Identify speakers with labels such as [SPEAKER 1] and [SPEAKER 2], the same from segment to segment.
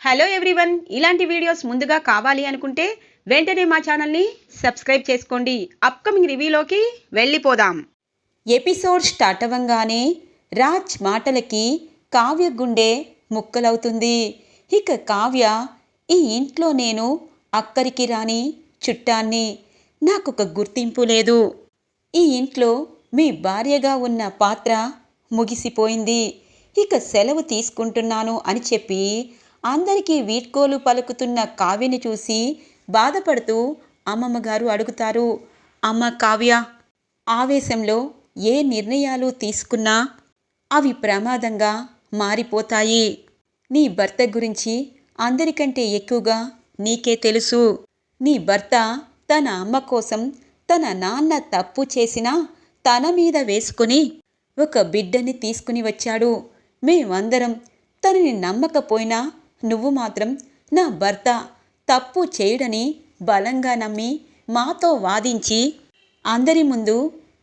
[SPEAKER 1] Hello everyone ఇలాంటి videos ముందుగా కావాలి అనుకుంటే వెంటనే మా ఛానల్ని సబ్స్క్రైబ్ చేసుకోండి. అప్కమింగ్ రివ్యూలోకి వెళ్ళిపోదాం. ఎపిసోడ్ స్టార్ట్ అవ్వంగానే రాజ్ మాటలకి కావ్య గుండె ముక్కలవుతుంది. ఇక కావ్య ఈ ఇంట్లో నేను అక్కరికి రాని చుట్టాన్ని నాకొక గుర్తింపు లేదు. ఈ ఇంట్లో మీ భార్యగా ఉన్న పాత్ర ముగిసిపోయింది. ఇక సెలవు తీసుకుంటున్నాను అని చెప్పి అందరికీ వీడ్కోలు పలుకుతున్న కావ్యని చూసి బాధపడుతూ అమ్మమ్మ గారు అడుగుతారు అమ్మ కావ్య ఆవేశంలో ఏ నిర్ణయాలు తీసుకున్నా అవి ప్రమాదంగా మారిపోతాయి. నీ భర్త గురించి అందరికంటే ఎక్కువగా నీకే తెలుసు. నీ భర్త తన అమ్మ కోసం తన నాన్న తప్పు చేసినా తన మీద వేసుకుని ఒక బిడ్డని తీసుకుని వచ్చాడు. మేమందరం తనని నమ్మకపోయినా నువ్వు మాత్రం నా భర్త తప్పు చేయడని బలంగా నమ్మి మాతో వాదించి అందరి ముందు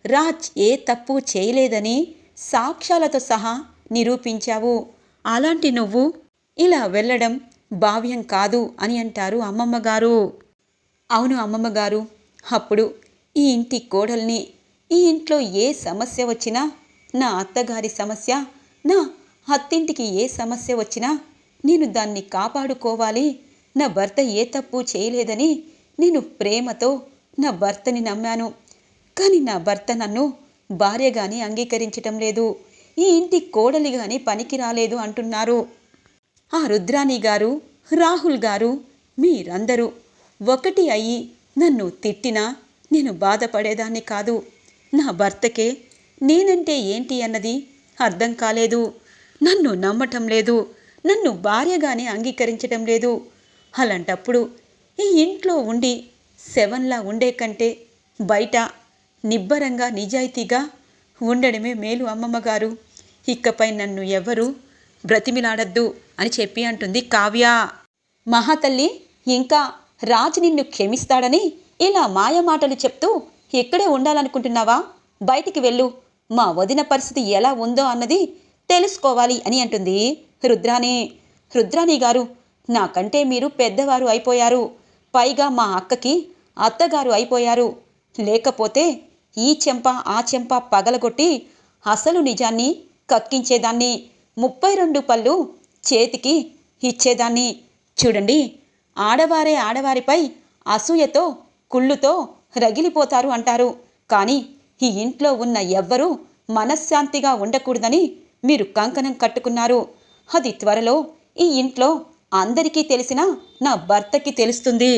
[SPEAKER 1] రాజ్ ఏ తప్పు చేయలేదని సాక్ష్యాలతో సహా నిరూపించావు. అలాంటి నువ్వు ఇలా వెళ్ళడం భావ్యం కాదు అని అంటారు అమ్మమ్మ గారు. అవును అమ్మమ్మ గారు అప్పుడు ఈ ఇంటి కోడల్ని ఈ ఇంట్లో ఏ సమస్య వచ్చినా నా అత్తగారి సమస్య నా అత్తింటికి ఏ సమస్య వచ్చినా నేను దాన్ని కాపాడుకోవాలి. నా భర్త ఏ తప్పు చేయలేదని నేను ప్రేమతో నా భర్తని నమ్మాను. కానీ నా భర్త నన్ను భార్యగాని అంగీకరించటం లేదు. ఈ ఇంటి కోడలిగాని పనికి రాలేదు అంటున్నారు. ఆ రుద్రాణి గారు రాహుల్ గారు మీరందరూ ఒకటి అయ్యి నన్ను తిట్టినా నేను బాధపడేదాన్ని కాదు. నా భర్తకే నేనంటే ఏంటి అన్నది అర్థం కాలేదు. నన్ను నమ్మటం లేదు. నన్ను భార్యగానే అంగీకరించటం లేదు. అలాంటప్పుడు ఈ ఇంట్లో ఉండి సెవెన్లా ఉండే కంటే బయట నిబ్బరంగా నిజాయితీగా ఉండడమే మేలు అమ్మమ్మ గారు ఇకపై నన్ను ఎవరు బ్రతిమిలాడద్దు అని చెప్పి అంటుంది కావ్య. మహాతల్లి ఇంకా రాజు నిన్ను క్షమిస్తాడని ఇలా మాయమాటలు చెప్తూ ఇక్కడే ఉండాలనుకుంటున్నావా? బయటికి వెళ్ళు. మా వదిన పరిస్థితి ఎలా ఉందో అన్నది తెలుసుకోవాలి అని అంటుంది. రుద్రాణి రుద్రాణి గారు నాకంటే మీరు పెద్దవారు అయిపోయారు. పైగా మా అక్కకి అత్తగారు అయిపోయారు. లేకపోతే ఈ చెంప ఆ చెంప పగలగొట్టి అసలు నిజాన్ని కక్కించేదాన్ని. ముప్పై రెండు పళ్ళు చేతికి ఇచ్చేదాన్ని. చూడండి ఆడవారే ఆడవారిపై అసూయతో కుళ్ళుతో రగిలిపోతారు అంటారు. కానీ ఈ ఇంట్లో ఉన్న ఎవ్వరూ మనశ్శాంతిగా ఉండకూడదని మీరు కంకణం కట్టుకున్నారు. అది త్వరలో ఈ ఇంట్లో అందరికీ తెలిసిన నా భర్తకి తెలుస్తుంది.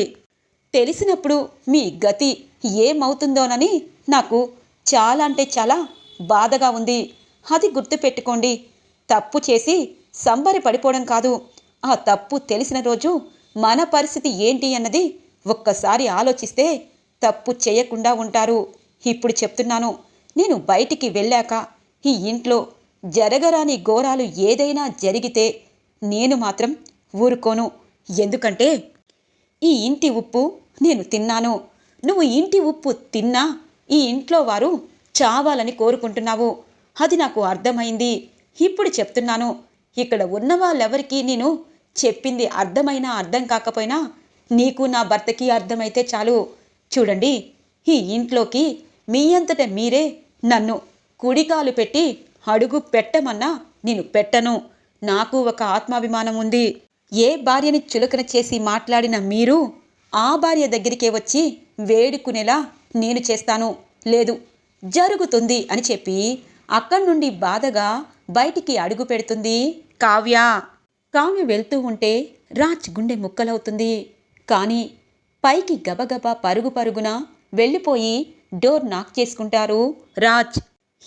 [SPEAKER 1] తెలిసినప్పుడు మీ గతి ఏమవుతుందోనని నాకు చాలా అంటే చాలా బాధగా ఉంది. అది గుర్తుపెట్టుకోండి. తప్పు చేసి సంబరి పడిపోవడం కాదు. ఆ తప్పు తెలిసిన రోజు మన పరిస్థితి ఏంటి అన్నది ఒక్కసారి ఆలోచిస్తే తప్పు చేయకుండా ఉంటారు. ఇప్పుడు చెప్తున్నాను. నేను బయటికి వెళ్ళాక ఈ ఇంట్లో జరగరాని ఘోరాలు ఏదైనా జరిగితే నేను మాత్రం ఊరుకోను. ఎందుకంటే ఈ ఇంటి ఉప్పు నేను తిన్నాను. నువ్వు ఇంటి ఉప్పు తిన్నా ఈ ఇంట్లో వారు చావాలని కోరుకుంటున్నావు. అది నాకు అర్థమైంది. ఇప్పుడు చెప్తున్నాను. ఇక్కడ ఉన్న వాళ్ళెవరికీ నేను చెప్పింది అర్థమైనా అర్థం కాకపోయినా నీకు నా భర్తకి అర్థమైతే చాలు. చూడండి ఈ ఇంట్లోకి మీ అంతట మీరే నన్ను కుడికాలు పెట్టి అడుగు పెట్టమన్నా నేను పెట్టను. నాకు ఒక ఆత్మాభిమానం ఉంది. ఏ భార్యని చులకన చేసి మాట్లాడిన మీరు ఆ భార్య దగ్గరికే వచ్చి వేడుకునేలా నేను చేస్తాను. లేదు జరుగుతుంది అని చెప్పి అక్కడి నుండి బాధగా బయటికి అడుగు పెడుతుంది కావ్య. కావ్య వెళ్తూ ఉంటే రాజ్ గుండె ముక్కలవుతుంది. కానీ పైకి గబగబా పరుగు పరుగున వెళ్ళిపోయి డోర్ నాక్ చేసుకుంటారు రాజ్.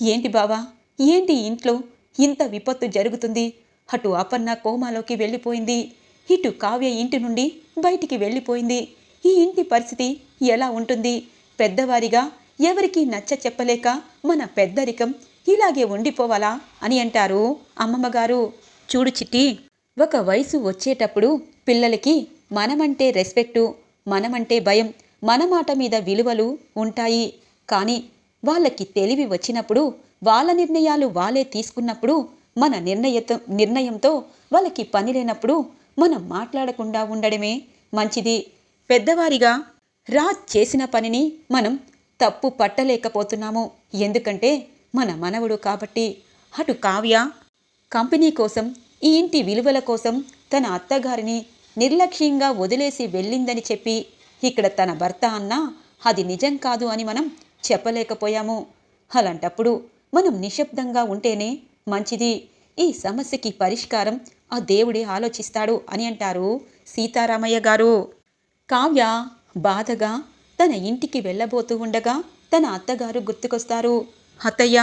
[SPEAKER 1] ఏంటి బావా? ఏంటి ఇంట్లో ఇంత విపత్తు జరుగుతుంది? అటు అపర్ణ కోమాలోకి వెళ్ళిపోయింది. ఇటు కావ్య ఇంటి నుండి బయటికి వెళ్ళిపోయింది. ఈ ఇంటి పరిస్థితి ఎలా ఉంటుంది? పెద్దవారిగా ఎవరికీ నచ్చ చెప్పలేక మన పెద్దరికం ఇలాగే ఉండిపోవాలా అని అంటారు అమ్మమ్మగారు. చూడు చిట్టి ఒక వయసు వచ్చేటప్పుడు పిల్లలకి మనమంటే రెస్పెక్టు మనమంటే భయం మన మాట మీద విలువలు ఉంటాయి. కానీ వాళ్ళకి తెలివి వచ్చినప్పుడు వాళ్ళ నిర్ణయాలు వాళ్ళే తీసుకున్నప్పుడు మన నిర్ణయతో నిర్ణయంతో వాళ్ళకి పని లేనప్పుడు మనం మాట్లాడకుండా ఉండడమే మంచిది. పెద్దవారిగా రాజ్ చేసిన పనిని మనం తప్పు పట్టలేకపోతున్నాము. ఎందుకంటే మన మనవడు కాబట్టి. అటు కావ్య కంపెనీ కోసం ఈ ఇంటి విలువల కోసం తన అత్తగారిని నిర్లక్ష్యంగా వదిలేసి వెళ్ళిందని చెప్పి ఇక్కడ తన భర్త అన్నా అది నిజం కాదు అని మనం చెప్పలేకపోయాము. అలాంటప్పుడు మనం నిశ్శబ్దంగా ఉంటేనే మంచిది. ఈ సమస్యకి పరిష్కారం ఆ దేవుడే ఆలోచిస్తాడు అని అంటారు సీతారామయ్య గారు. కావ్య బాధగా తన ఇంటికి వెళ్ళబోతూ ఉండగా తన అత్తగారు గుర్తుకొస్తారు. అత్తయ్య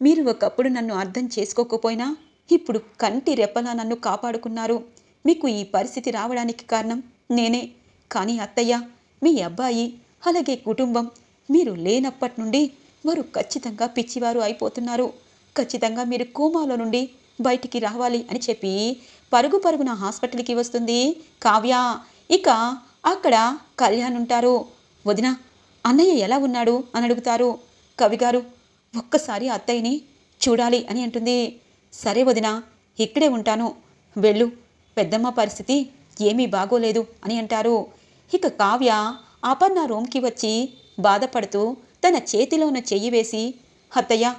[SPEAKER 1] మీరు ఒకప్పుడు నన్ను అర్థం చేసుకోకపోయినా ఇప్పుడు కంటి రెప్పలా నన్ను కాపాడుకున్నారు. మీకు ఈ పరిస్థితి రావడానికి కారణం నేనే. కానీ అత్తయ్య మీ అబ్బాయి అలాగే కుటుంబం మీరు లేనప్పటి నుండి వారు ఖచ్చితంగా పిచ్చివారు అయిపోతున్నారు. ఖచ్చితంగా మీరు కోమాలో నుండి బయటికి రావాలి అని చెప్పి పరుగు పరుగున హాస్పిటల్కి వస్తుంది కావ్య. ఇక అక్కడ కళ్యాణ్ ఉంటారు. వదిన అన్నయ్య ఎలా ఉన్నాడు? అని అడుగుతారు. కవిగారు ఒక్కసారి అత్తయ్యని చూడాలి అని అంటుంది. సరే వదిన ఇక్కడే ఉంటాను. వెళ్ళు పెద్దమ్మ పరిస్థితి ఏమీ బాగోలేదు అని అంటారు. ఇక కావ్య అపర్ణ రూమ్కి వచ్చి బాధపడుతూ తన చేతిలో ఉన్న చెయ్యి వేసి అత్తయ్య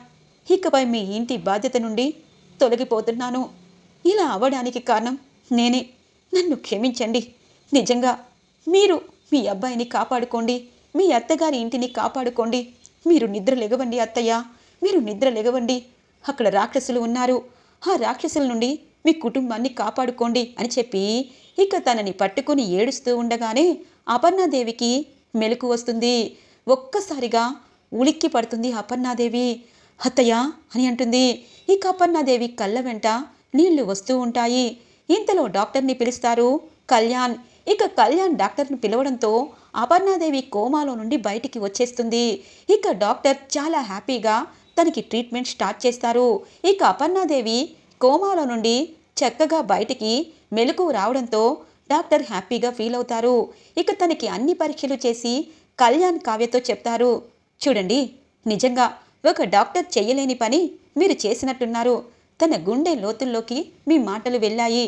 [SPEAKER 1] ఇకపై మీ ఇంటి బాధ్యత నుండి తొలగిపోతున్నాను. ఇలా అవ్వడానికి కారణం నేనే. నన్ను క్షమించండి. నిజంగా మీరు మీ అబ్బాయిని కాపాడుకోండి. మీ అత్తగారి ఇంటిని కాపాడుకోండి. మీరు నిద్ర లెగవండి అత్తయ్య. మీరు నిద్ర లెగవండి. అక్కడ రాక్షసులు ఉన్నారు. ఆ రాక్షసుల నుండి మీ కుటుంబాన్ని కాపాడుకోండి అని చెప్పి ఇక తనని పట్టుకొని ఏడుస్తూ ఉండగానే అపర్ణాదేవికి మెలకు వస్తుంది. ఒక్కసారిగా ఉలిక్కి పడుతుంది అపర్ణాదేవి. అత్తయ్య అని అంటుంది. ఇక అపర్ణాదేవి కళ్ళ వెంట నీళ్ళు వస్తూ ఉంటాయి. ఇంతలో డాక్టర్ని పిలుస్తారు కళ్యాణ్. ఇక కళ్యాణ్ డాక్టర్ని పిలవడంతో అపర్ణాదేవి కోమాలో నుండి బయటికి వచ్చేస్తుంది. ఇక డాక్టర్ చాలా హ్యాపీగా తనకి ట్రీట్మెంట్ స్టార్ట్ చేస్తారు. ఇక అపర్ణాదేవి కోమాలో నుండి చక్కగా బయటికి మెలకు రావడంతో డాక్టర్ హ్యాపీగా ఫీల్ అవుతారు. ఇక తనకి అన్ని పరీక్షలు చేసి కళ్యాణ్ కావ్యతో చెప్తారు. చూడండి నిజంగా ఒక డాక్టర్ చేయలేని పని మీరు చేసినట్టున్నారు. తన గుండె లోతుల్లోకి మీ మాటలు వెళ్ళాయి.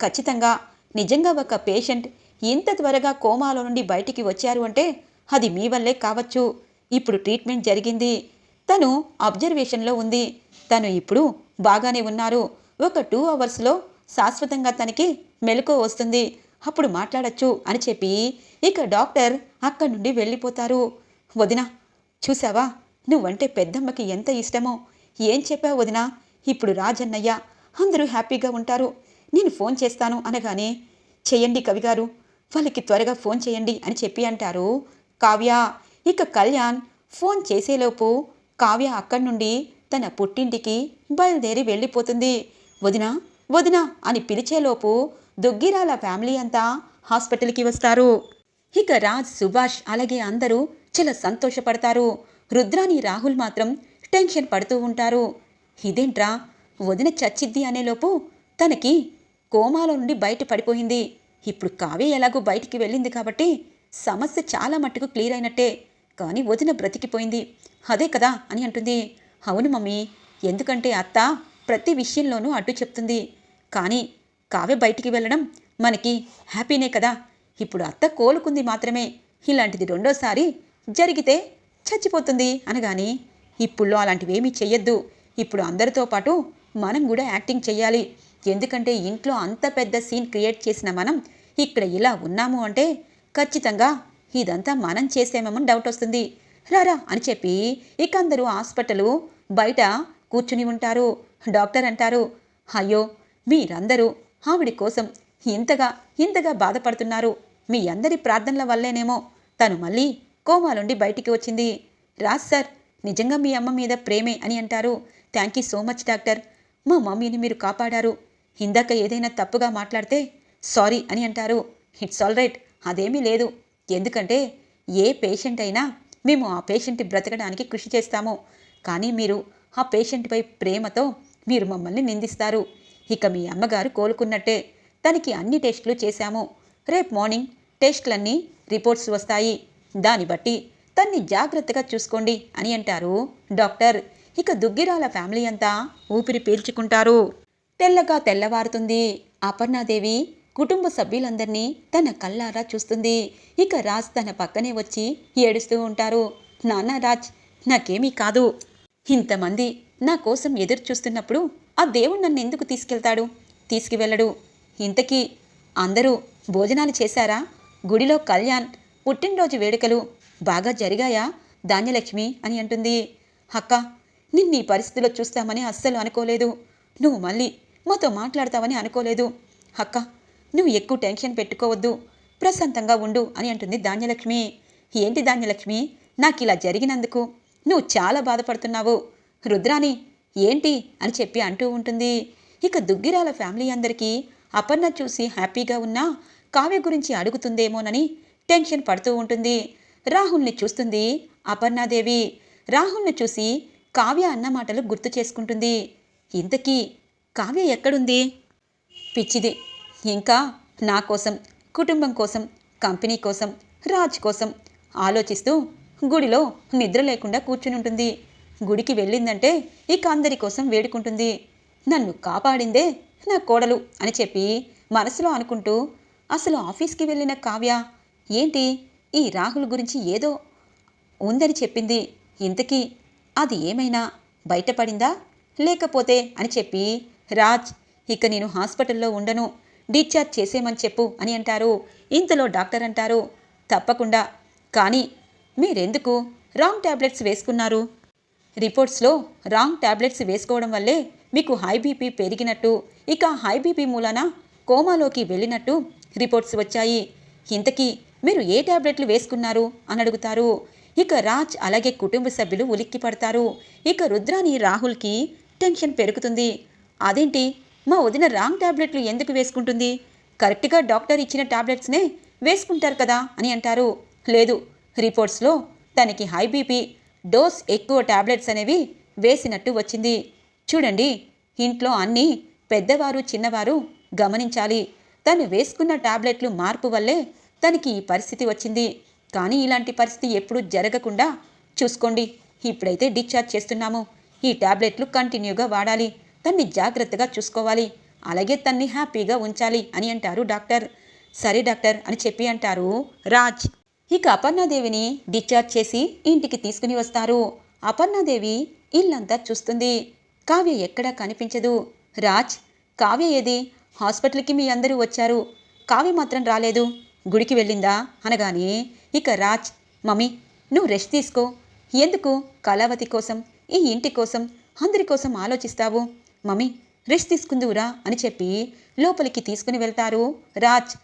[SPEAKER 1] ఖచ్చితంగా నిజంగా ఒక పేషెంట్ ఇంత త్వరగా కోమాలో నుండి బయటికి వచ్చారు అంటే అది మీ వల్లే కావచ్చు. ఇప్పుడు ట్రీట్మెంట్ జరిగింది. తను అబ్జర్వేషన్లో ఉంది. తను ఇప్పుడు బాగానే ఉన్నారు. ఒక టూ అవర్స్లో శాశ్వతంగా తనకి మెలకు వస్తుంది. అప్పుడు మాట్లాడచ్చు అని చెప్పి ఇక డాక్టర్ అక్కడి నుండి వెళ్ళిపోతారు. వదిన చూసావా నువ్వంటే పెద్దమ్మకి ఎంత ఇష్టమో. ఏం చెప్పావు వదినా? ఇప్పుడు రాజన్నయ్య అందరూ హ్యాపీగా ఉంటారు. నేను ఫోన్ చేస్తాను అనగానే చెయ్యండి కవిగారు వాళ్ళకి త్వరగా ఫోన్ చేయండి అని చెప్పి అంటారు కావ్య. ఇక కళ్యాణ్ ఫోన్ చేసేలోపు కావ్య అక్కడి నుండి తన పుట్టింటికి బయలుదేరి వెళ్ళిపోతుంది. వదినా వదినా అని పిలిచేలోపు దుగ్గిరాల ఫ్యామిలీ అంతా హాస్పిటల్కి వస్తారు. ఇక రాజ్ సుభాష్ అలాగే అందరూ చాలా సంతోషపడతారు. రుద్రాని రాహుల్ మాత్రం టెన్షన్ పడుతూ ఉంటారు. ఇదేంట్రా? వదిన చచ్చిద్ది అనేలోపు తనకి కోమాలో నుండి బయట పడిపోయింది. ఇప్పుడు కావ్య ఎలాగో బయటికి వెళ్ళింది కాబట్టి సమస్య చాలా మట్టుకు క్లియర్ అయినట్టే. కానీ వదిన బ్రతికిపోయింది. అదే కదా అని అంటుంది. అవును మమ్మీ ఎందుకంటే అత్త ప్రతి విషయంలోనూ అడ్డు చెప్తుంది. కానీ కావ్య బయటికి వెళ్ళడం మనకి హ్యాపీనే కదా. ఇప్పుడు అత్త కోలుకుంది మాత్రమే. ఇలాంటిది రెండోసారి జరిగితే చచ్చిపోతుంది అనగాని ఇప్పుడులో అలాంటివేమీ చెయ్యొద్దు. ఇప్పుడు అందరితో పాటు మనం కూడా యాక్టింగ్ చెయ్యాలి. ఎందుకంటే ఇంట్లో అంత పెద్ద సీన్ క్రియేట్ చేసిన మనం ఇక్కడ ఇలా ఉన్నాము అంటే ఖచ్చితంగా ఇదంతా మనం చేసేమని డౌట్ వస్తుంది. రారా అని చెప్పి ఇక అందరూ హాస్పిటల్ బయట కూర్చుని ఉంటారు. డాక్టర్ అంటారు అయ్యో మీరందరూ ఆవిడి కోసం ఇంతగా ఇంతగా బాధపడుతున్నారు. మీ అందరి ప్రార్థనల వల్లేనేమో. తను మళ్ళీ కోమాలుండి బయటికి వచ్చింది. రాజ్ సార్ నిజంగా మీ అమ్మ మీద ప్రేమే అని అంటారు. Thank you so much doctor. మా మమ్మీని మీరు కాపాడారు. ఇందాక ఏదైనా తప్పుగా మాట్లాడితే సారీ అని అంటారు. ఇట్స్ ఆల్ రైట్ అదేమీ లేదు. ఎందుకంటే ఏ పేషెంట్ అయినా మేము ఆ పేషెంట్ బ్రతకడానికి కృషి చేస్తాము. కానీ మీరు ఆ పేషెంట్పై ప్రేమతో మీరు మమ్మల్ని నిందిస్తారు. ఇక మీ అమ్మగారు కోలుకున్నట్టే. తనకి అన్ని టెస్టులు చేశాము. రేపు మార్నింగ్ టెస్టులన్నీ రిపోర్ట్స్ వస్తాయి. దాన్ని బట్టి తన్ని జాగ్రత్తగా చూసుకోండి అని అంటారు డాక్టర్. ఇక దుగ్గిరాల ఫ్యామిలీ అంతా ఊపిరి పీల్చుకుంటారు. తెల్లగా తెల్లవారుతుంది. అపర్ణాదేవి కుటుంబ సభ్యులందరినీ తన కళ్ళారా చూస్తుంది. ఇక రాజ్ తన పక్కనే వచ్చి ఏడుస్తూ ఉంటారు. నాన్న రాజ్ నాకేమీ కాదు. ఇంతమంది నా కోసం ఎదురు చూస్తున్నప్పుడు ఆ దేవుడు నన్ను ఎందుకు తీసుకెళ్తాడు? తీసుకువెళ్ళడు. ఇంతకీ అందరూ భోజనాలు చేశారా? గుడిలో కళ్యాణ్ పుట్టినరోజు వేడుకలు బాగా జరిగాయా? ధాన్యలక్ష్మి అని అంటుంది. అక్క నిన్ను ఈ పరిస్థితిలో చూస్తామని అస్సలు అనుకోలేదు. నువ్వు మళ్ళీ మాతో మాట్లాడతావని అనుకోలేదు. అక్క నువ్వు ఎక్కువ టెన్షన్ పెట్టుకోవద్దు. ప్రశాంతంగా ఉండు అని అంటుంది ధాన్యలక్ష్మి. ఏంటి ధాన్యలక్ష్మి? నాకు ఇలా జరిగినందుకు నువ్వు చాలా బాధపడుతున్నావు. రుద్రాని ఏంటి అని చెప్పి అంటూ ఉంటుంది. ఇక దుగ్గిరాల ఫ్యామిలీ అందరికీ అపర్ణ చూసి హ్యాపీగా ఉన్నా కావ్య గురించి అడుగుతుందేమోనని టెన్షన్ పడుతూ ఉంటుంది. రాహుల్ని చూస్తుంది అపర్ణాదేవి. రాహుల్ని చూసి కావ్య అన్న మాటలు గుర్తు చేసుకుంటుంది. ఇంతకీ కావ్య ఎక్కడుంది? పిచ్చిది. ఇంకా నా కోసం కుటుంబం కోసం కంపెనీ కోసం రాజ్ కోసం ఆలోచిస్తూ గుడిలో నిద్ర లేకుండా కూర్చుని ఉంటుంది గుడికి వెళ్ళిందంటే ఇక అందరి కోసం వేడుకుంటుంది. నన్ను కాపాడిందే నా కోడలు అని చెప్పి మనసులో అనుకుంటూ అసలు ఆఫీస్కి వెళ్ళిన కావ్య ఏంటి ఈ రాహుల్ గురించి ఏదో ఉందని చెప్పింది. ఇంతకీ అది ఏమైనా బయటపడిందా? లేకపోతే అని చెప్పి రాజ్ ఇక నేను హాస్పిటల్లో ఉండను. డిశ్చార్జ్ చేసేమని చెప్పు అని అంటారు. ఇంతలో డాక్టర్ అంటారు తప్పకుండా. కానీ మీరెందుకు? రాంగ్ ట్యాబ్లెట్స్ వేసుకున్నారు. రిపోర్ట్స్లో రాంగ్ ట్యాబ్లెట్స్ వేసుకోవడం వల్లే మీకు హై బీపీ పెరిగినట్టు ఇక హై బీపీ మూలాన కోమాలోకి వెళ్ళినట్టు రిపోర్ట్స్ వచ్చాయి. ఇంతకీ మీరు ఏ ట్యాబ్లెట్లు వేసుకున్నారు అని అడుగుతారు. ఇక రాజ్ అలాగే కుటుంబ సభ్యులు ఉలిక్కి పడతారు. ఇక రుద్రాని రాహుల్కి టెన్షన్ పెరుగుతుంది. అదేంటి? మా వదిన రాంగ్ ట్యాబ్లెట్లు ఎందుకు వేసుకుంటుంది? కరెక్ట్గా డాక్టర్ ఇచ్చిన ట్యాబ్లెట్స్నే వేసుకుంటారు కదా అని అంటారు. లేదు రిపోర్ట్స్లో తనకి హై బీపీ డోస్ ఎక్కువ టాబ్లెట్స్ అనేవి వేసినట్టు వచ్చింది. చూడండి ఇంట్లో అన్నీ పెద్దవారు చిన్నవారు గమనించాలి. తను వేసుకున్న టాబ్లెట్లు మార్పు వల్లే తనకి ఈ పరిస్థితి వచ్చింది. కానీ ఇలాంటి పరిస్థితి ఎప్పుడూ జరగకుండా చూసుకోండి. ఇప్పుడైతే డిశ్చార్జ్ చేస్తున్నాము. ఈ టాబ్లెట్లు కంటిన్యూగా వాడాలి. తన్ని జాగ్రత్తగా చూసుకోవాలి. అలాగే తన్ని హ్యాపీగా ఉంచాలి అని అంటారు డాక్టర్. సరే డాక్టర్ అని చెప్పి అంటారు రాజ్. ఇక అపర్ణాదేవిని డిశ్చార్జ్ చేసి ఇంటికి తీసుకుని వస్తారు. అపర్ణాదేవి ఇల్లంతా చూస్తుంది. కావ్య ఎక్కడా కనిపించదు. రాజ్ కావ్య ఏది? హాస్పిటల్కి మీ అందరూ వచ్చారు. కావ్య మాత్రం రాలేదు. గుడికి వెళ్ళిందా? అనగానే ఇక రాజ్ మమ్మీ నువ్వు రెస్ట్ తీసుకో. ఎందుకు? కళావతి కోసం ఈ ఇంటి కోసం అందరి కోసం ఆలోచిస్తావు. మమ్మీ రెస్ట్ తీసుకుందువురా అని చెప్పి లోపలికి తీసుకుని వెళ్తారు రాజ్.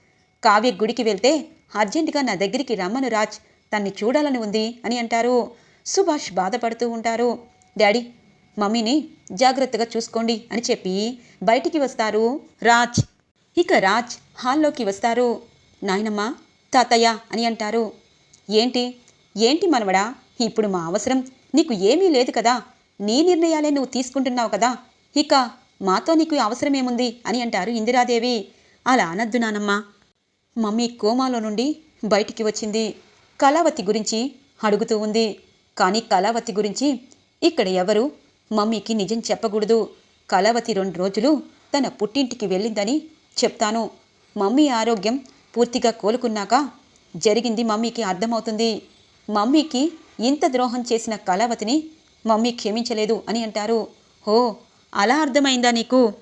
[SPEAKER 1] కావ్య గుడికి వెళ్తే అర్జెంటుగా నా దగ్గరికి రమ్మను రాజ్. తన్ని చూడాలని ఉంది అని అంటారు. సుభాష్ బాధపడుతూ ఉంటారు. డాడీ మమ్మీని జాగ్రత్తగా చూసుకోండి అని చెప్పి బయటికి వస్తారు రాజ్. ఇక రాజ్ హాల్లోకి వస్తారు. నాయనమ్మ తాతయ్య అని అంటారు. ఏంటి? ఏంటి మనవడా? ఇప్పుడు మా అవసరం. నీకు ఏమీ లేదు కదా? నీ నిర్ణయాలే నువ్వు తీసుకుంటున్నావు కదా? ఇక మాతో నీకు అవసరమేముంది? అని అంటారు ఇందిరాదేవి. అలా అనద్దు నానమ్మ. మమ్మీ కోమాలో నుండి బయటికి వచ్చింది. కళావతి గురించి అడుగుతూ ఉంది. కానీ కళావతి గురించి ఇక్కడ ఎవరు? మమ్మీకి నిజం చెప్పకూడదు. కళావతి రెండు రోజులు తన పుట్టింటికి వెళ్ళిందని చెప్తాను. మమ్మీ ఆరోగ్యం పూర్తిగా కోలుకున్నాక జరిగింది మమ్మీకి అర్థమవుతుంది. మమ్మీకి ఇంత ద్రోహం చేసిన కళావతిని మమ్మీ క్షమించలేదు అని అంటారు. ఓ అలా అర్థమైందా నీకు?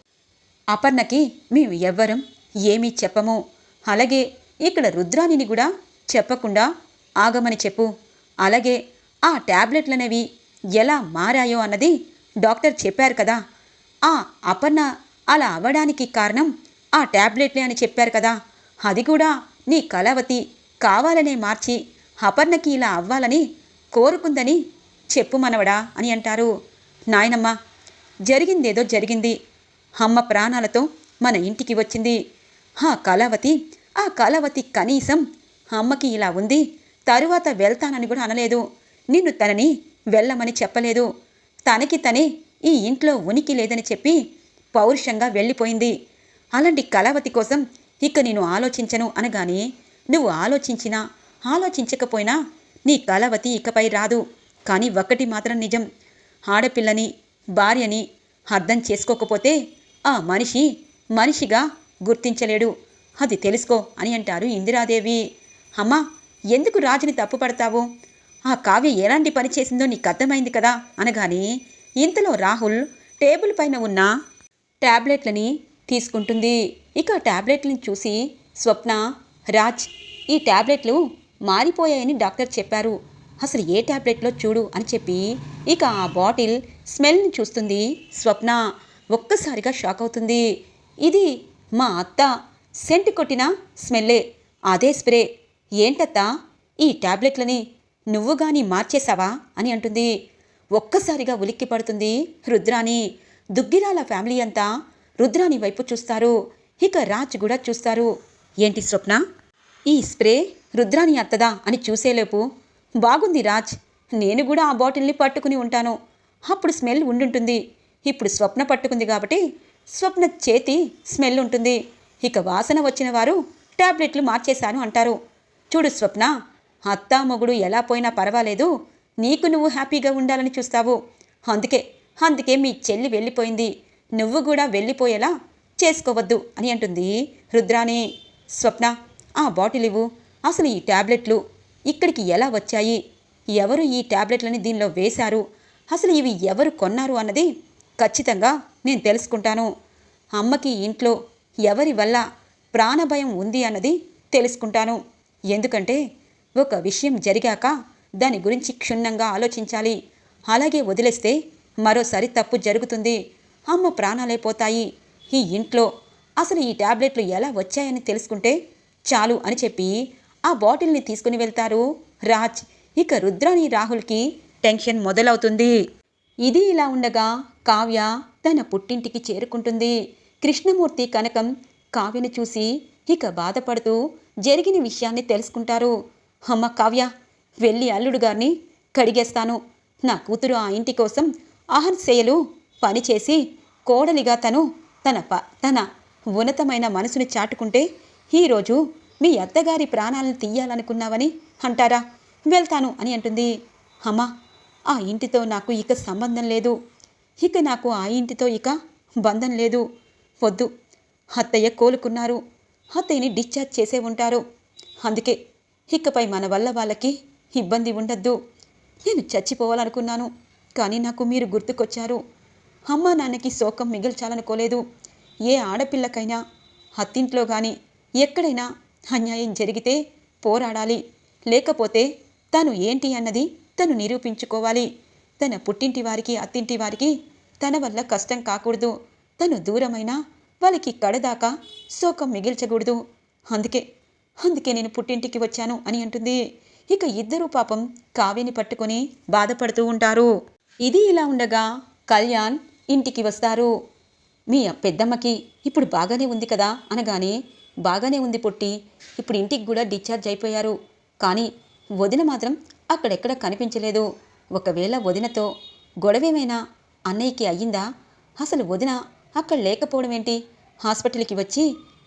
[SPEAKER 1] అపర్ణకి మేము ఎవ్వరం ఏమీ చెప్పము. అలాగే ఇక్కడ రుద్రాణిని కూడా చెప్పకుండా ఆగమని చెప్పు. అలాగే ఆ ట్యాబ్లెట్లనేవి ఎలా మారాయో అన్నది డాక్టర్ చెప్పారు కదా. ఆ అపర్ణ అలా అవ్వడానికి కారణం ఆ ట్యాబ్లెట్లే అని చెప్పారు కదా. అది కూడా నీ కళావతి కావాలనే మార్చి అపర్ణకి ఇలా అవ్వాలని కోరుకుందని చెప్పు మనవడా అని అంటారు. నాయనమ్మ జరిగిందేదో జరిగింది. అమ్మ ప్రాణాలతో మన ఇంటికి వచ్చింది. ఆ కళావతి. ఆ కళావతి కనీసం అమ్మకి ఇలా ఉంది. తరువాత వెళ్తానని కూడా అనలేదు. నిన్ను తనని వెళ్ళమని చెప్పలేదు. తనకి తనే ఈ ఇంట్లో ఉనికి లేదని చెప్పి పౌరుషంగా వెళ్ళిపోయింది. అలాంటి కళావతి కోసం ఇక నేను ఆలోచించను అనగానే నువ్వు ఆలోచించినా ఆలోచించకపోయినా నీ కళావతి ఇకపై రాదు. కానీ ఒక్కటి మాత్రం నిజం. ఆడపిల్లని భార్యని అర్థం చేసుకోకపోతే ఆ మనిషి మనిషిగా గుర్తించలేడు. అది తెలుసుకో అని అంటారు ఇందిరాదేవి. అమ్మా ఎందుకు రాజుని తప్పుపడతావు ఆ కావ్య ఎలాంటి పని చేసిందో నీకు అర్థమైంది కదా అనగానే ఇంతలో రాహుల్ టేబుల్ పైన ఉన్న ట్యాబ్లెట్లని తీసుకుంటుంది. ఇక ట్యాబ్లెట్లను చూసి స్వప్న రాజ్ ఈ ట్యాబ్లెట్లు మారిపోయాయని డాక్టర్ చెప్పారు. అసలు ఏ ట్యాబ్లెట్లో చూడు అని చెప్పి ఇక ఆ బాటిల్ స్మెల్ని చూస్తుంది స్వప్న. ఒక్కసారిగా షాక్ అవుతుంది. ఇది మా అత్త సెంట్ కొట్టిన స్మెల్లే అదే స్ప్రే. ఏంటత్తా? ఈ ట్యాబ్లెట్లని నువ్వు గాని మార్చేశావా? అని అంటుంది. ఒక్కసారిగా ఉలిక్కి పడుతుంది రుద్రాని దుగ్గిరాల ఫ్యామిలీ అంతా రుద్రాని వైపు చూస్తారు. ఇక రాజ్ కూడా చూస్తారు. ఏంటి స్వప్న? ఈ స్ప్రే రుద్రాని అత్తదా అని చూసేలోపు బాగుంది రాజ్. నేను కూడా ఆ బాటిల్ని పట్టుకుని ఉంటాను. అప్పుడు స్మెల్ ఉండుంటుంది. ఇప్పుడు స్వప్న పట్టుకుంది కాబట్టి స్వప్న చేతి స్మెల్ ఉంటుంది. ఇక వాసన వచ్చిన వారు టాబ్లెట్లు మార్చేశాను అంటారు. చూడు స్వప్న అత్తా మొగుడు ఎలా పోయినా పర్వాలేదు. నీకు నువ్వు హ్యాపీగా ఉండాలని చూస్తావు. అందుకే అందుకే మీ చెల్లి వెళ్ళిపోయింది. నువ్వు కూడా వెళ్ళిపోయేలా చేసుకోవద్దు అని అంటుంది రుద్రాణి. స్వప్న ఆ బాటిల్ ఇవ్వు. అసలు ఈ టాబ్లెట్లు ఇక్కడికి ఎలా వచ్చాయి? ఎవరు ఈ ట్యాబ్లెట్లని దీనిలో వేశారు? అసలు ఇవి ఎవరు కొన్నారు అన్నది ఖచ్చితంగా నేను తెలుసుకుంటాను. అమ్మకి ఇంట్లో ఎవరి వల్ల ప్రాణభయం ఉంది అన్నది తెలుసుకుంటాను. ఎందుకంటే ఒక విషయం జరిగాక దాని గురించి క్షుణ్ణంగా ఆలోచించాలి. అలాగే వదిలేస్తే మరోసారి తప్పు జరుగుతుంది. అమ్మ ప్రాణాలే పోతాయి. ఈ ఇంట్లో అసలు ఈ టాబ్లెట్లు ఎలా వచ్చాయని తెలుసుకుంటే చాలు అని చెప్పి ఆ బాటిల్ని తీసుకుని వెళ్తారు రాజ్. ఇక రుద్రాని రాహుల్కి టెన్షన్ మొదలవుతుంది. ఇది ఇలా ఉండగా కావ్య తన పుట్టింటికి చేరుకుంటుంది. కృష్ణమూర్తి కనకం కావ్యను చూసి ఇక బాధపడుతూ జరిగిన విషయాన్ని తెలుసుకుంటారు. అమ్మ కావ్య వెళ్ళి అల్లుడు గారిని కడిగేస్తాను. నా కూతురు ఆ ఇంటి కోసం అహర్సేయలు పనిచేసి కోడలిగా తను తన ప తన ఉన్నతమైన మనసుని చాటుకుంటే ఈరోజు మీ అత్తగారి ప్రాణాలను తీయాలనుకున్నావని అంటారా? వెళ్తాను అని అంటుంది. అమ్మా ఆ ఇంటితో నాకు ఇక సంబంధం లేదు. ఇక నాకు ఆ ఇంటితో ఇక బంధం లేదు. వద్దు. అత్తయ్య కోలుకున్నారు. అత్తయ్యని డిశ్చార్జ్ చేసే ఉంటారు. అందుకే ఇకపై మన వల్ల వాళ్ళకి ఇబ్బంది ఉండద్దు. నేను చచ్చిపోవాలనుకున్నాను. కానీ నాకు మీరు గుర్తుకొచ్చారు. అమ్మా నాన్నకి శోకం మిగిల్చాలనుకోలేదు. ఏ ఆడపిల్లకైనా అత్తింట్లో కానీ ఎక్కడైనా అన్యాయం జరిగితే పోరాడాలి. లేకపోతే తను ఏంటి అన్నది తను నిరూపించుకోవాలి. తన పుట్టింటి వారికి అత్తింటి వారికి తన వల్ల కష్టం కాకూడదు. తను దూరమైనా వాళ్ళకి కడదాకా శోకం మిగిల్చకూడదు. అందుకే అందుకే నేను పుట్టింటికి వచ్చాను అని అంటుంది. ఇక ఇద్దరు పాపం కావ్యని పట్టుకొని బాధపడుతూ ఉంటారు. ఇది ఇలా ఉండగా కళ్యాణ్ ఇంటికి వస్తారు. మీ పెద్దమ్మకి ఇప్పుడు బాగానే ఉంది కదా అనగానే బాగానే ఉంది పుట్టి. ఇప్పుడు ఇంటికి కూడా డిశ్చార్జ్ అయిపోయారు. కానీ వదిన మాత్రం అక్కడెక్కడ కనిపించలేదు. ఒకవేళ వదినతో గొడవేమైనా అన్నయ్యకి అయ్యిందా? అసలు వదిన అక్కడ లేకపోవడం ఏంటి? హాస్పిటల్కి వచ్చి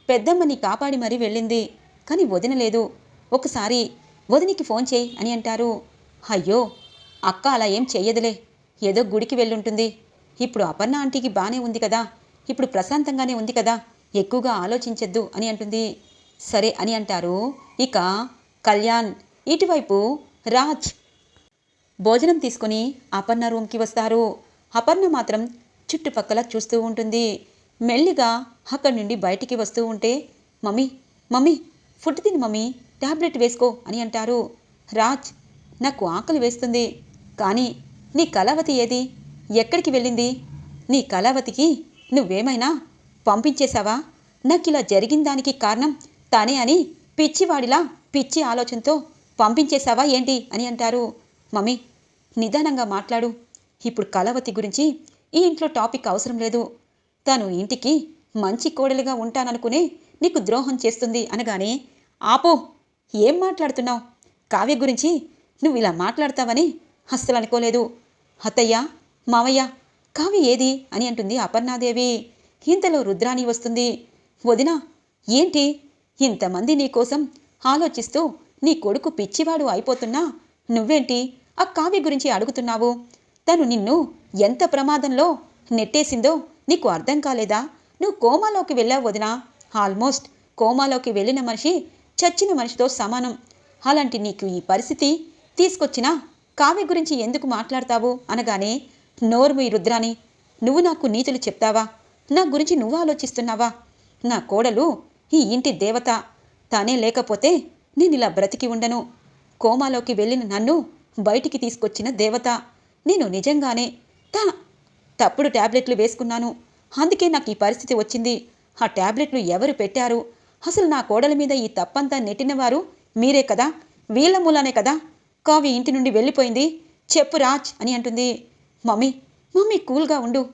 [SPEAKER 1] పెద్దమ్మని కాపాడి మరీ వెళ్ళింది. కానీ వదిన లేదు. ఒకసారి వదినికి ఫోన్ చేయి అని అంటారు. అయ్యో అక్క అలా ఏం చెయ్యదులే. ఏదో గుడికి వెళ్ళుంటుంది. ఇప్పుడు అపర్ణ ఆంటీకి బాగానే ఉంది కదా. ఇప్పుడు ప్రశాంతంగానే ఉంది కదా. ఎక్కువగా ఆలోచించద్దు అని అంటుంది. సరే అని అంటారు. ఇక కళ్యాణ్ ఇటువైపు రాజ్ భోజనం తీసుకుని అపర్ణ రూమ్కి వస్తారు. అపర్ణ మాత్రం చుట్టుపక్కల చూస్తూ ఉంటుంది. మెల్లిగా అక్కడి నుండి బయటికి వస్తూ ఉంటే మమ్మీ మమ్మీ ఫుడ్ తిని మమ్మీ టాబ్లెట్ వేసుకో అని అంటారు. రాజ్ నాకు ఆకలి వేస్తుంది. కానీ నీ కళావతి ఏది? ఎక్కడికి వెళ్ళింది? నీ కళావతికి నువ్వేమైనా పంపించేశావా? నాకు ఇలా జరిగిన దానికి కారణం తానే అని పిచ్చివాడిలా పిచ్చి ఆలోచనతో పంపించేశావా ఏంటి? అని అంటారు. మమ్మీ నిదానంగా మాట్లాడు. ఇప్పుడు కళావతి గురించి ఈ ఇంట్లో టాపిక్ అవసరం లేదు. తను ఇంటికి మంచి కోడలిగా ఉంటాననుకునే నీకు ద్రోహం చేస్తుంది అనగానే ఆపో ఏం మాట్లాడుతున్నావు? కావ్య గురించి నువ్వు ఇలా మాట్లాడతావని అస్సలు అనుకోలేదు. అత్తయ్య మావయ్య కావ్య ఏది? అని అంటుంది అపర్ణాదేవి. ఇంతలో రుద్రాణి వస్తుంది. వదిన ఏంటి? ఇంతమంది నీకోసం ఆలోచిస్తూ నీ కొడుకు పిచ్చివాడు అయిపోతున్నా నువ్వేంటి? ఆ కావ్య గురించి అడుగుతున్నావు. తను నిన్ను ఎంత ప్రమాదంలో నెట్టేసిందో నీకు అర్థం కాలేదా? నువ్వు కోమాలోకి వెళ్ళావు వదినా. ఆల్మోస్ట్ కోమాలోకి వెళ్ళిన మనిషి చచ్చిన మనిషితో సమానం. అలాంటి నీకు ఈ పరిస్థితి తీసుకొచ్చిన కావ్య గురించి ఎందుకు మాట్లాడతావు? అనగానే నోర్మి రుద్రాని నువ్వు నాకు నీతులు చెప్తావా? నా గురించి నువ్వు ఆలోచిస్తున్నావా? నా కోడలు ఈ ఇంటి దేవత. తానే లేకపోతే నేను ఇలా బ్రతికి ఉండను. కోమాలోకి వెళ్ళిన నన్ను బయటికి తీసుకొచ్చిన దేవత. నేను నిజంగానే తా తప్పుడు ట్యాబ్లెట్లు వేసుకున్నాను. అందుకే నాకు ఈ పరిస్థితి వచ్చింది. ఆ ట్యాబ్లెట్లు ఎవరు పెట్టారు? అసలు నా కోడల మీద ఈ తప్పంతా నెట్టినవారు మీరే కదా? వీళ్ళ మూలానే కదా? కావి ఇంటి నుండి వెళ్ళిపోయింది. చెప్పు రాజ్ అని అంటుంది. మమ్మీ మమ్మీ కూల్గా ఉండు.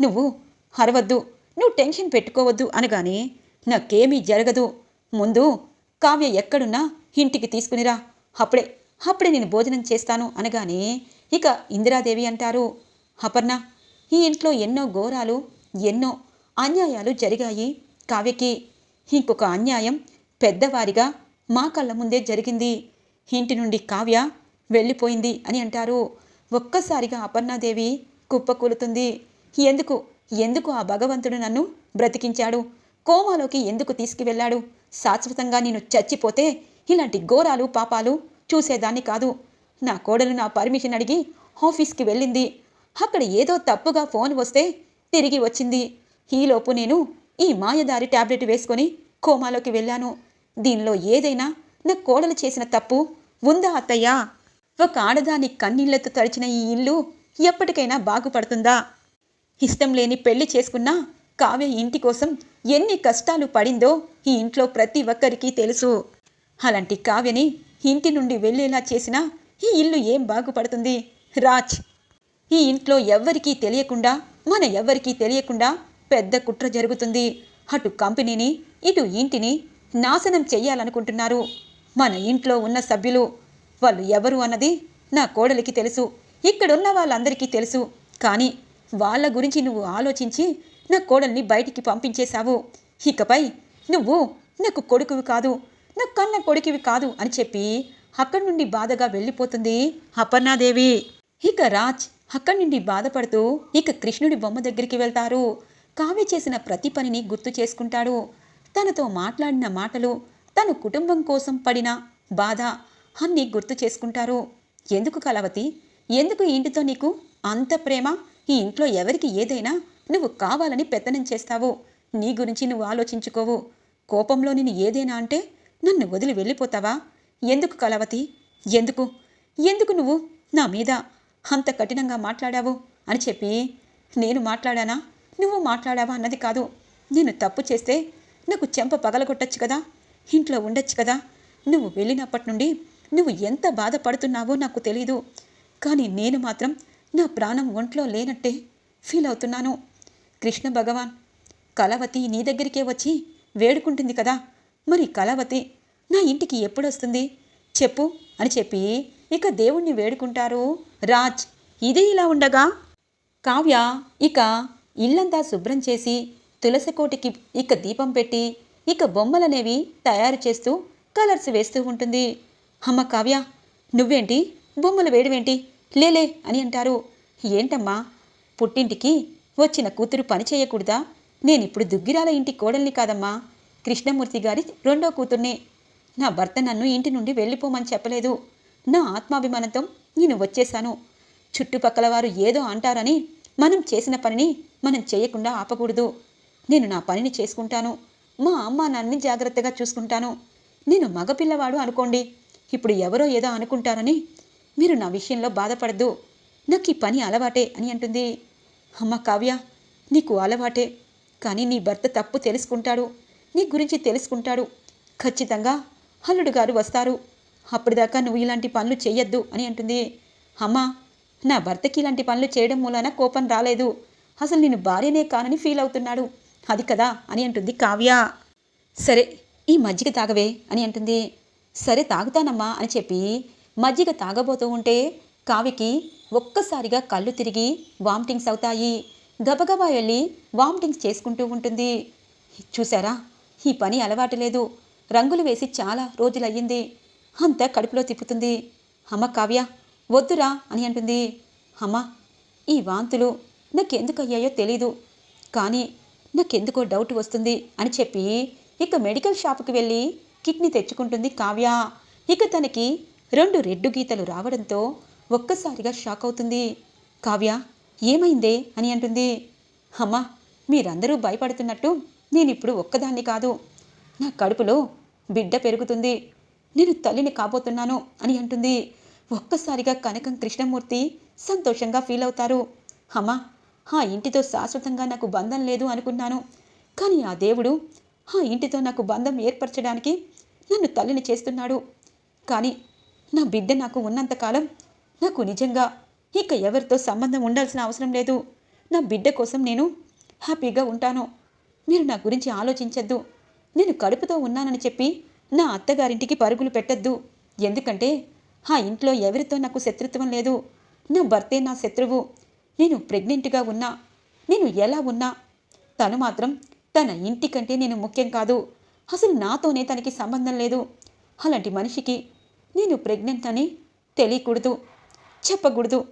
[SPEAKER 1] నువ్వు అరవద్దు. నువ్వు టెన్షన్ పెట్టుకోవద్దు అనగానే నాకేమీ జరగదు. ముందు కావ్య ఎక్కడున్నా ఇంటికి తీసుకునిరా. అప్పుడే అప్పుడే నేను భోజనం చేస్తాను అనగానే ఇక ఇందిరాదేవి అంటారు అపర్ణ ఈ ఇంట్లో ఎన్నో ఘోరాలు ఎన్నో అన్యాయాలు జరిగాయి. కావ్యకి ఇంకొక అన్యాయం పెద్దవారిగా మా కళ్ళ ముందే జరిగింది. ఇంటి నుండి కావ్య వెళ్ళిపోయింది అని అంటారు. ఒక్కసారిగా అపర్ణాదేవి కుప్పకూలుతుంది. ఎందుకు ఎందుకు ఆ భగవంతుడు నన్ను బ్రతికించాడు? కోమాలోకి ఎందుకు తీసుకువెళ్ళాడు? శాశ్వతంగా నేను చచ్చిపోతే ఇలాంటి ఘోరాలు పాపాలు చూసేదాన్ని కాదు. నా కోడలు నా పర్మిషన్ అడిగి ఆఫీస్కి వెళ్ళింది. అక్కడ ఏదో తప్పుగా ఫోన్ వస్తే తిరిగి వచ్చింది. ఈలోపు నేను ఈ మాయదారి టాబ్లెట్ వేసుకొని కోమాలోకి వెళ్ళాను. దీనిలో ఏదైనా నా కోడలు చేసిన తప్పు ఉందా అత్తయ్యా? ఒక ఆడదాని కన్నీళ్ళతో తడిచిన ఈ ఇల్లు ఎప్పటికైనా బాగుపడుతుందా? ఇష్టం లేని పెళ్ళి చేసుకున్నా కావ్య ఇంటి కోసం ఎన్ని కష్టాలు పడిందో ఈ ఇంట్లో ప్రతి ఒక్కరికి తెలుసు. అలాంటి కావ్యని ఇంటి నుండి వెళ్ళేలా చేసినా ఈ ఇల్లు ఏం బాగుపడుతుంది? రాజ్! ఈ ఇంట్లో ఎవ్వరికీ తెలియకుండా మన ఎవ్వరికీ తెలియకుండా పెద్ద కుట్ర జరుగుతుంది. అటు కంపెనీని ఇటు ఇంటిని నాశనం చెయ్యాలనుకుంటున్నారు. మన ఇంట్లో ఉన్న సభ్యులు వాళ్ళు ఎవరు అన్నది నా కోడలికి తెలుసు. ఇక్కడున్న వాళ్ళందరికీ తెలుసు. కానీ వాళ్ళ గురించి నువ్వు ఆలోచించి నా కోడల్ని బయటికి పంపించేశావు. ఇకపై నువ్వు నాకు కొడుకువి కాదు నా కన్న కొడుకువి కాదు అని చెప్పి అక్కడి నుండి బాధగా వెళ్ళిపోతుంది అపర్ణాదేవి. ఇక రాజ్ అక్కడి నుండి బాధపడుతూ ఇక కృష్ణుడి బొమ్మ దగ్గరికి వెళ్తారు. కావ్య చేసిన ప్రతి పనిని గుర్తు చేసుకుంటాడు. తనతో మాట్లాడిన మాటలు తన కుటుంబం కోసం పడిన బాధ అన్నీ గుర్తు చేసుకుంటారు. ఎందుకు కలవతి ఎందుకు ఈ ఇంటితో నీకు అంత ప్రేమ? ఈ ఇంట్లో ఎవరికి ఏదైనా నువ్వు కావాలని పెత్తనం చేస్తావు. నీ గురించి నువ్వు ఆలోచించుకోవు. కోపంలో నేను ఏదైనా అంటే నన్ను వదిలి వెళ్ళిపోతావా? ఎందుకు కలవతి ఎందుకు? ఎందుకు నువ్వు నా మీద అంత కఠినంగా మాట్లాడావు అని చెప్పి? నేను మాట్లాడానా? నువ్వు మాట్లాడావా అన్నది కాదు. నేను తప్పు చేస్తే నాకు చెంప పగలగొట్టచ్చు కదా? ఇంట్లో ఉండొచ్చు కదా? నువ్వు వెళ్ళినప్పటి నుండి నువ్వు ఎంత బాధపడుతున్నావో నాకు తెలీదు. కానీ నేను మాత్రం నా ప్రాణం ఒంట్లో లేనట్టే ఫీల్ అవుతున్నాను. కృష్ణ భగవాన్ కలవతి నీ దగ్గరికే వచ్చి వేడుకుంటుంది కదా? మరి కలవతి నా ఇంటికి ఎప్పుడొస్తుంది? చెప్పు అని చెప్పి ఇక దేవుణ్ణి వేడుకుంటారు. రాజ్ ఇది ఇలా ఉండగా? కావ్య ఇక ఇల్లంతా శుభ్రం చేసి తులసికోటికి ఇక దీపం పెట్టి ఇక బొమ్మలనేవి తయారు చేస్తూ కలర్స్ వేస్తూ ఉంటుంది. అమ్మ కావ్య నువ్వేంటి? బొమ్మలు వేడివేంటి? లేలే అని అంటారు. ఏంటమ్మా? పుట్టింటికి వచ్చిన కూతురు పని చేయకూడదా? నేనిప్పుడు దుగ్గిరాల ఇంటి కోడల్ని కాదమ్మా. కృష్ణమూర్తి గారి రెండో కూతుర్నే. నా భర్త నన్ను ఇంటి నుండి వెళ్ళిపోమని చెప్పలేదు. నా ఆత్మాభిమానంతో నేను వచ్చేశాను. చుట్టుపక్కల వారు ఏదో అంటారని మనం చేసిన పనిని మనం చేయకుండా ఆపకూడదు. నేను నా పనిని చేసుకుంటాను. మా అమ్మ నన్ను జాగ్రత్తగా చూసుకుంటాను. నేను మగపిల్లవాడు అనుకోండి. ఇప్పుడు ఎవరో ఏదో అనుకుంటారని మీరు నా విషయంలో బాధపడద్దు. నాకు ఈ పని అలవాటే అని అంటుంది. అమ్మ కావ్య నీకు అలవాటే. కానీ నీ భర్త తప్పు తెలుసుకుంటాడు. నీ గురించి తెలుసుకుంటాడు. ఖచ్చితంగా అల్లుడు గారు వస్తారు. అప్పటిదాకా నువ్వు ఇలాంటి పనులు చేయొద్దు అని అంటుంది. అమ్మా నా భర్తకి ఇలాంటి పనులు చేయడం మూలాన కోపం రాలేదు. అసలు నేను భార్యనే కానని ఫీల్ అవుతున్నాడు. అది కదా అని అంటుంది కావ్య. సరే ఈ మజ్జిగ తాగవే అని అంటుంది. సరే తాగుతానమ్మా అని చెప్పి మజ్జిగ తాగబోతూ ఉంటే కావ్యకి ఒక్కసారిగా కళ్ళు తిరిగి వామిటింగ్స్ అవుతాయి. గబగబా వెళ్ళి వామిటింగ్స్ చేసుకుంటూ ఉంటుంది. చూసారా ఈ పని అలవాటు లేదు. రంగులు వేసి చాలా రోజులయ్యింది. అంతా కడుపులో తిప్పుతుంది. అమ్మ కావ్య వద్దురా అని అంటుంది. అమ్మ ఈ వాంతులు నాకెందుకు అయ్యాయో తెలీదు. కానీ నాకెందుకో డౌట్ వస్తుంది అని చెప్పి ఇక మెడికల్ షాపుకి వెళ్ళి కిడ్నీ తెచ్చుకుంటుంది కావ్య. ఇక తనకి రెండు రెడ్డు గీతలు రావడంతో ఒక్కసారిగా షాక్ అవుతుంది. కావ్య ఏమైందే అని అంటుంది. అమ్మ మీరందరూ భయపడుతున్నట్టు నేనిప్పుడు ఒక్కదాన్ని కాదు. నా కడుపులో బిడ్డ పెరుగుతుంది. నేను తల్లిని కాబోతున్నాను అని అంటుంది. ఒక్కసారిగా కనకం కృష్ణమూర్తి సంతోషంగా ఫీల్ అవుతారు. అమ్మా ఆ ఇంటితో శాశ్వతంగా నాకు బంధం లేదు అనుకున్నాను. కానీ ఆ దేవుడు ఆ ఇంటితో నాకు బంధం ఏర్పరచడానికి నన్ను తల్లిని చేస్తున్నాడు. కానీ నా బిడ్డ నాకు ఉన్నంతకాలం నాకు నిజంగా ఇక ఎవరితో సంబంధం ఉండాల్సిన అవసరం లేదు. నా బిడ్డ కోసం నేను హ్యాపీగా ఉంటాను. మీరు నా గురించి ఆలోచించద్దు. నేను కడుపుతో ఉన్నానని చెప్పి నా అత్తగారింటికి పరుగులు పెట్టద్దు. ఎందుకంటే ఆ ఇంట్లో ఎవరితో నాకు శత్రుత్వం లేదు. నా భర్తే నా శత్రువు. నేను ప్రెగ్నెంట్గా ఉన్నా. నేను ఎలా ఉన్నా? తను మాత్రం తన ఇంటి కంటే నేను ముఖ్యం కాదు. అసలు నాతోనే తనకి సంబంధం లేదు. అలాంటి మనిషికి నేను ప్రెగ్నెంట్ అని తెలియకూడదు. చెప్పకూడదు.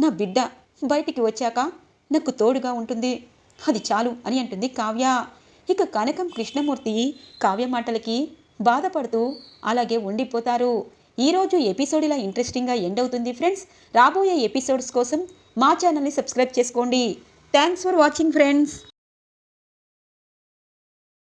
[SPEAKER 1] నా బిడ్డ బయటికి వచ్చాక నాకు తోడుగా ఉంటుంది. అది చాలు అని అంటుంది కావ్య. ఇక కనకం కృష్ణమూర్తి కావ్య మాటలకి బాధపడుతూ అలాగే ఉండిపోతారు. ఈరోజు ఎపిసోడ్ ఇలా ఇంట్రెస్టింగ్గా ఎండ్ అవుతుంది ఫ్రెండ్స్ రాబోయే ఎపిసోడ్స్ కోసం మా ఛానల్ని సబ్స్క్రైబ్ చేసుకోండి. Thanks for watching friends